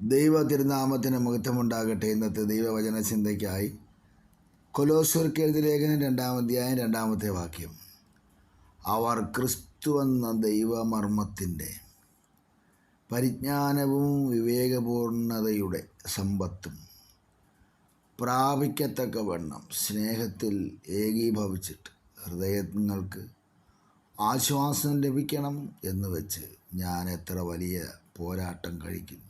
ദൈവ തിരുനാമത്തിന് മഹത്വമുണ്ടാകട്ടെ ഇന്നത്തെ ദൈവവചന ചിന്തയ്ക്കായി കൊലോസ്വർക്ക് ലേഖനം ലേഖനം രണ്ടാമധ്യായം രണ്ടാമത്തെ വാക്യം. അവർ ക്രിസ്തു എന്ന ദൈവമർമ്മത്തിന്റെ പരിജ്ഞാനവും വിവേകപൂർണതയുടെ സമ്പത്തും പ്രാപിക്കത്തക്കവണ്ണം സ്നേഹത്തിൽ ഏകീഭവിച്ചിട്ട് ഹൃദയങ്ങൾക്ക് ആശ്വാസം ലഭിക്കണം എന്ന് വെച്ച് ഞാൻ എത്ര വലിയ പോരാട്ടം കഴിക്കുന്നു.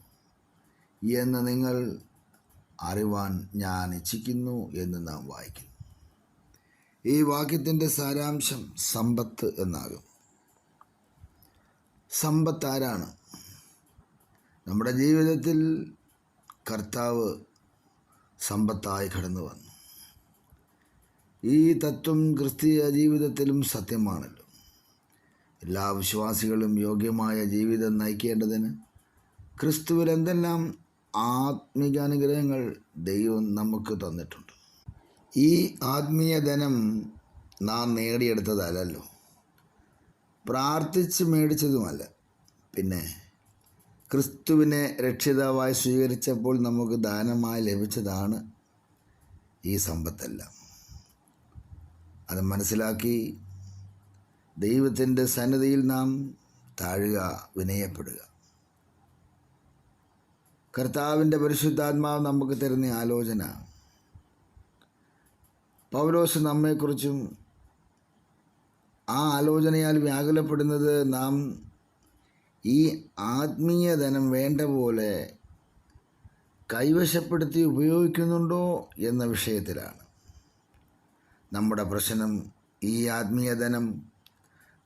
എന്ന് നിങ്ങൾ അറിവാൻ ഞാൻ ഇച്ഛിക്കുന്നു എന്ന് നാം വായിക്കുന്നു. ഈ വാക്യത്തിന്റെ സാരാംശം സമ്പത്ത് എന്നാകും. സമ്പത്ത് ആരാണ്? നമ്മുടെ ജീവിതത്തിൽ കർത്താവ് സമ്പത്തായി കടന്നു വന്നു. ഈ തത്വം ക്രിസ്തീയ ജീവിതത്തിലും സത്യമാണല്ലോ. എല്ലാ വിശ്വാസികളും യോഗ്യമായ ജീവിതം നയിക്കേണ്ടതിന് ക്രിസ്തുവിൽ എന്തെല്ലാം ആത്മീക അനുഗ്രഹങ്ങൾ ദൈവം നമുക്ക് തന്നിട്ടുണ്ട്. ഈ ആത്മീയ ധനം നാം നേടിയെടുത്തതല്ലല്ലോ. പ്രാർത്ഥിച്ച് മേടിച്ചതുമല്ല. പിന്നെ ക്രിസ്തുവിനെ രക്ഷിതാവായി സ്വീകരിച്ചപ്പോൾ നമുക്ക് ദാനമായി ലഭിച്ചതാണ് ഈ സമ്പത്തെല്ലാം. അത് മനസ്സിലാക്കി ദൈവത്തിന്റെ സന്നിധിയിൽ നാം താഴുക വിനയപ്പെടുക. കർത്താവിന്റെ പരിശുദ്ധാത്മാവ് നമുക്ക് തരുന്ന ആലോചന. പൗലോസ് നമ്മെക്കുറിച്ചും ആ ആലോചനയാൽ വ്യാകുലപ്പെടുന്നത് നാം ഈ ആത്മീയ ധനം വേണ്ട പോലെ കൈവശപ്പെടുത്തി ഉപയോഗിക്കുന്നുണ്ടോ എന്ന വിഷയത്തിലാണ്. നമ്മുടെ പ്രശ്നം ഈ ആത്മീയ ധനം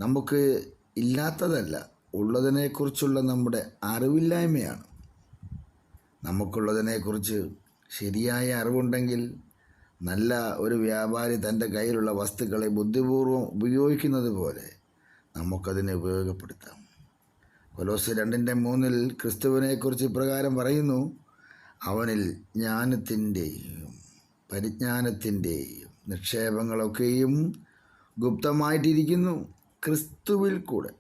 നമുക്ക് ഇല്ലാത്തതല്ല. ഉള്ളതിനെക്കുറിച്ചുള്ള നമ്മുടെ അറിവില്ലായ്മയാണ്. നമുക്കുള്ളതിനെക്കുറിച്ച് ശരിയായ അറിവുണ്ടെങ്കിൽ നല്ല ഒരു വ്യാപാരി തന്റെ കയ്യിലുള്ള വസ്തുക്കളെ ബുദ്ധിപൂർവം ഉപയോഗിക്കുന്നത് പോലെ നമുക്കതിനെ ഉപയോഗപ്പെടുത്താം. കൊലോസ് രണ്ടിന്റെ മൂന്നിൽ ക്രിസ്തുവിനെക്കുറിച്ച് ഇപ്രകാരം പറയുന്നു അവനിൽ ജ്ഞാനത്തിന്റെയും പരിജ്ഞാനത്തിന്റെയും നിക്ഷേപങ്ങളൊക്കെയും ഗുപ്തമായിട്ടിരിക്കുന്നു. ക്രിസ്തുവിൽ കൂടെ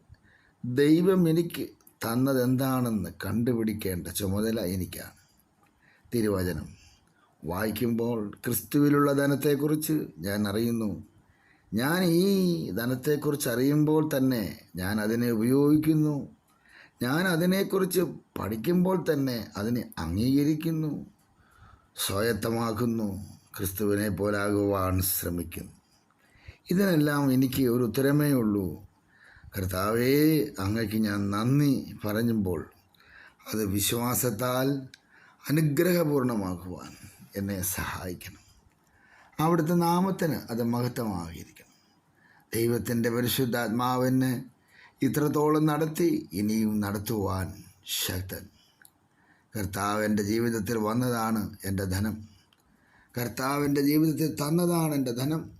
ദൈവം എനിക്ക് തന്നതെന്താണെന്ന് കണ്ടുപിടിക്കേണ്ട ചുമതല എനിക്കാണ്. തിരുവചനം. വായിക്കുമ്പോൾ ക്രിസ്തുവിലുള്ള ധനത്തെക്കുറിച്ച് ഞാൻ അറിയുന്നു. ഞാൻ ഈ ധനത്തെക്കുറിച്ച് അറിയുമ്പോൾ തന്നെ ഞാൻ അതിനെ ഉപയോഗിക്കുന്നു. ഞാൻ അതിനെക്കുറിച്ച് പഠിക്കുമ്പോൾ തന്നെ അതിനെ അംഗീകരിക്കുന്നു. സ്വായത്തമാക്കുന്നു. ക്രിസ്തുവിനെ പോലാകുവാൻ ശ്രമിക്കുന്നു. ഇതിനെല്ലാം എനിക്ക് ഒരു ഉത്തരമേ ഉള്ളൂ. കർത്താവേ അങ്ങയ്ക്ക് ഞാൻ നന്ദി പറഞ്ഞുമ്പോൾ അത് വിശ്വാസത്താൽ അനുഗ്രഹപൂർണമാക്കുവാൻ എന്നെ സഹായിക്കണം. അവിടുത്തെ നാമത്തിന് അത് മഹത്വമാകിയിരിക്കണം ദൈവത്തിന്റെ പരിശുദ്ധാത്മാവിന് ഇത്രത്തോളം നടത്തി ഇനിയും നടത്തുവാൻ ശക്തൻ. കർത്താവിന്റെ ജീവിതത്തിൽ വന്നതാണ് എന്റെ ധനം. കർത്താവിന്റെ ജീവിതത്തിൽ തന്നതാണ് എന്റെ ധനം.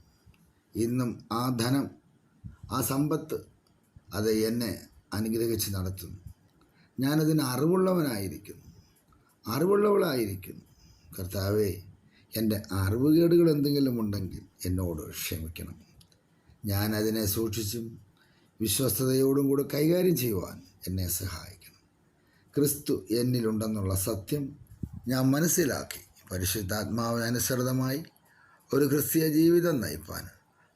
ഇന്നും ആ ധനം ആ സമ്പത്ത് അത് എന്നെ അനുഗ്രഹിച്ച് നടത്തുന്നു. ഞാനതിന് അറിവുള്ളവനായിരിക്കുന്നു. അറിവുള്ളവളായിരിക്കുന്നു. കർത്താവേ എന്റെ അറിവുകേടുകൾ എന്തെങ്കിലും ഉണ്ടെങ്കിൽ എന്നോട് ക്ഷമിക്കണം. ഞാനതിനെ സൂക്ഷിച്ചും വിശ്വസ്തയോടും കൂടെ കൈകാര്യം ചെയ്യുവാൻ എന്നെ സഹായിക്കണം. ക്രിസ്തു എന്നിലുണ്ടെന്നുള്ള സത്യം ഞാൻ മനസ്സിലാക്കി. പരിശുദ്ധാത്മാവിനനുസൃതമായി ഒരു ക്രിസ്തീയ ജീവിതം നയിപ്പാൻ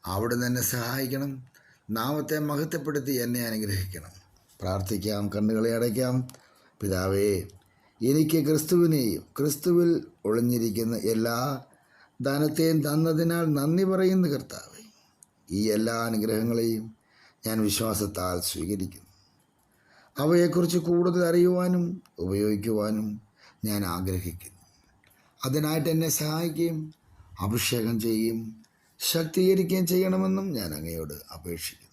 അവിടെ എന്നെ സഹായിക്കണം. നാമത്തെ മഹത്വപ്പെടുത്തി എന്നെ അനുഗ്രഹിക്കണം. പ്രാർത്ഥിക്കാം കണ്ണുകളെ അടയ്ക്കാം. പിതാവേ എനിക്ക് ക്രിസ്തുവിനെയും ക്രിസ്തുവിൽ ഒളിഞ്ഞിരിക്കുന്ന എല്ലാ ധനത്തെയും തന്നതിനാൽ നന്ദി പറയുന്ന കർത്താവേ. ഈ എല്ലാ അനുഗ്രഹങ്ങളെയും ഞാൻ വിശ്വാസത്താൽ സ്വീകരിക്കുന്നു. അവയെക്കുറിച്ച് കൂടുതൽ അറിയുവാനും ഉപയോഗിക്കുവാനും ഞാൻ ആഗ്രഹിക്കുന്നു. അതിനായിട്ട് എന്നെ സഹായിക്കുകയും അഭിഷേകം ചെയ്യുകയും ശക്തീകരിക്കുകയും ചെയ്യണമെന്നും ഞാൻ അങ്ങയോട് അപേക്ഷിക്കുന്നു.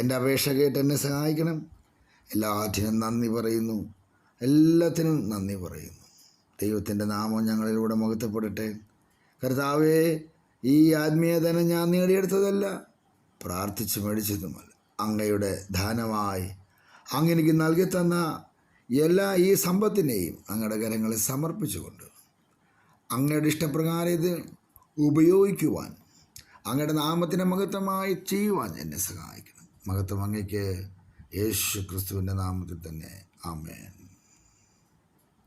എന്റെ അപേക്ഷ കേട്ട് എന്നെ സഹായിക്കണം. എല്ലാറ്റിനും നന്ദി പറയുന്നു. എല്ലാത്തിനും നന്ദി പറയുന്നു. ദൈവത്തിന്റെ നാമം ഞങ്ങളിലൂടെ മുഖത്തപ്പെടട്ടെ കർത്താവേ ഈ ആത്മീയതനം ഞാൻ നേടിയെടുത്തതല്ല. പ്രാർത്ഥിച്ച് മേടിച്ചതുമല്ല. അങ്ങയുടെ ദാനമായി അങ്ങനെനിക്ക് നൽകി തന്ന എല്ലാ ഈ സമ്പത്തിനെയും അങ്ങയുടെ കരങ്ങളിൽ സമർപ്പിച്ചുകൊണ്ട് അങ്ങയുടെ ഇഷ്ടപ്രകാരം ഇത് ഉപയോഗിക്കുവാൻ. അങ്ങയുടെ നാമത്തിനെ മഹത്വമായി ചെയ്യുവാൻ എന്നെ സഹായിക്കണം. മഹത്വം അങ്ങയ്ക്ക് യേശു ക്രിസ്തുവിന്റെ നാമത്തിൽ തന്നെ. ആമേൻ.